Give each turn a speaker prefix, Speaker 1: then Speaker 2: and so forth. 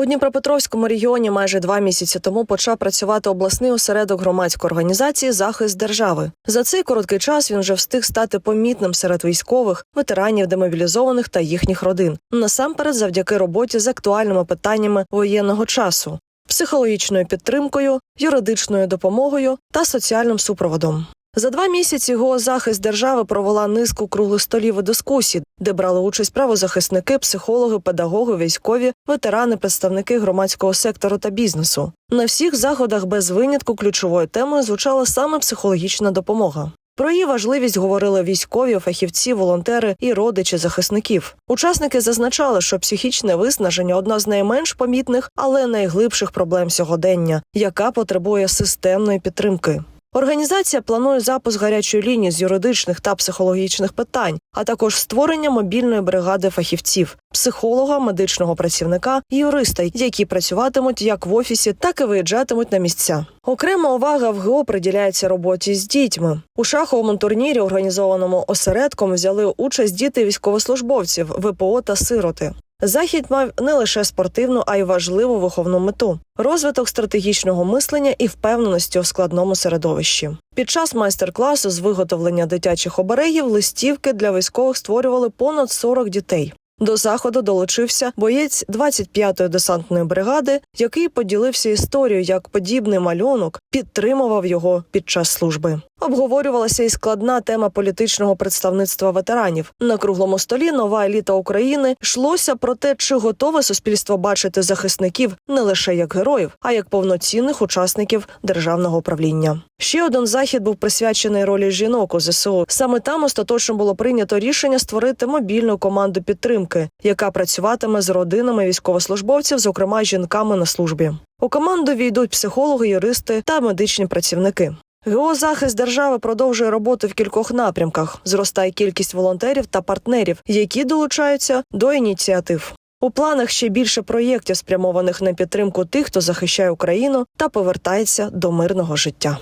Speaker 1: У Дніпропетровському регіоні майже два місяці тому почав працювати обласний осередок громадської організації Захист держави. За цей короткий час він вже встиг стати помітним серед військових, ветеранів, демобілізованих та їхніх родин. Насамперед, завдяки роботі з актуальними питаннями воєнного часу, психологічною підтримкою, юридичною допомогою та соціальним супроводом. За два місяці його захист держави провела низку круглих столів і дискусій, де брали участь правозахисники, психологи, педагоги, військові, ветерани, представники громадського сектору та бізнесу. На всіх заходах без винятку ключовою темою звучала саме психологічна допомога. Про її важливість говорили військові, фахівці, волонтери і родичі захисників. Учасники зазначали, що психічне виснаження одна з найменш помітних, але найглибших проблем сьогодення, яка потребує системної підтримки. Організація планує запуск гарячої лінії з юридичних та психологічних питань, а також створення мобільної бригади фахівців, психолога, медичного працівника юриста, які працюватимуть як в офісі, так і виїжджатимуть на місця. Окрема увага в ГО приділяється роботі з дітьми. У шаховому турнірі, організованому осередком, взяли участь діти військовослужбовців, ВПО та сироти. Захід мав не лише спортивну, а й важливу виховну мету розвиток стратегічного мислення і впевненості у складному середовищі. Під час майстер-класу з виготовлення дитячих оберегів листівки для військових створювали понад 40 дітей. До заходу долучився боєць 25-ї десантної бригади, який поділився історією, як подібний малюнок підтримував його під час служби. Обговорювалася і складна тема політичного представництва ветеранів. На круглому столі нова еліта України йшлося про те, чи готове суспільство бачити захисників не лише як героїв, а як повноцінних учасників державного управління. Ще один захід був присвячений ролі жінок у ЗСУ. Саме там остаточно було прийнято рішення створити мобільну команду підтримки, яка працюватиме з родинами військовослужбовців, зокрема жінками на службі. У команду війдуть психологи, юристи та медичні працівники. ГО захист держави продовжує роботу в кількох напрямках. Зростає кількість волонтерів та партнерів, які долучаються до ініціатив. У планах ще більше проєктів, спрямованих на підтримку тих, хто захищає Україну та повертається до мирного життя.